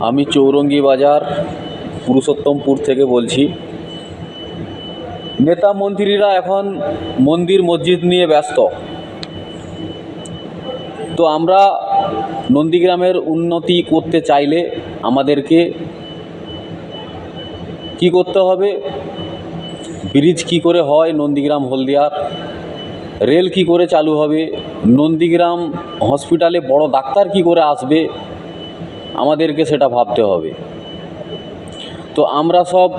আমি চৌরঙ্গি বাজার, পুরুষোত্তমপুর থেকে বলছি। নেতা মন্ত্রীরা এখন মন্দির, মসজিদ নিয়ে ব্যস্ত। তো আমরা নন্দীগ্রামের উন্নতি করতে চাইলে আমাদেরকে কি করতে হবে? ব্রিজ কি করে হয় নন্দীগ্রাম, হলদিয়ার? রেল কি করে চালু হবে? নন্দীগ্রাম হসপিটালে বড় ডাক্তার কি করে আসবে? আমাদেরকে সেটা ভাবতে হবে। তো আমরা সব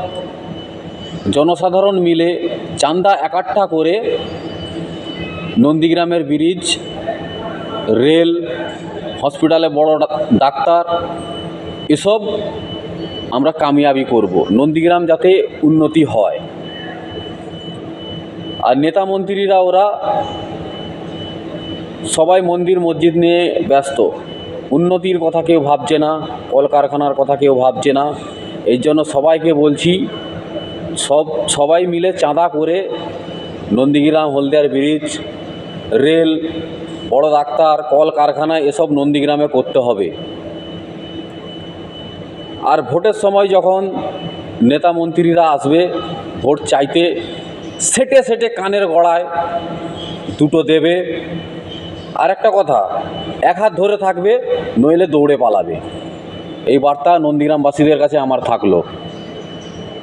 জনসাধারণ মিলে চান্দা একাট্টা করে নন্দীগ্রামের ব্রিজ, রেল, হসপিটালে বড় ডাক্তার, এসব আমরা কামিয়াবি করব। নন্দীগ্রাম যাতে উন্নতি হয়। আর নেতা মন্ত্রীরা ওরা সবাই মন্দির, মসজিদ নিয়ে ব্যস্ত। উন্নতির কথা কেউ ভাবছে না, কলকারখানার কথা কেউ ভাবছে না। এই জন্য সবাইকে বলছি, সব, সবাই মিলে চাঁদা করে নন্দীগ্রাম, হলদিয়ার ব্রিজ, রেল, বড় ডাক্তার, কলকারখানা, এসব নন্দীগ্রামে করতে হবে। আর ভোটের সময় যখন নেতা মন্ত্রীরা আসবে, ভোট চাইতে সেটে সেটে কানের গড়ায় দুটো দেবে। আর একটা কথা, এক হাত ধরে থাকবে, নইলে দৌড়ে পালাবে। এই বার্তা নন্দীগ্রামবাসীদের কাছে আমার থাকল।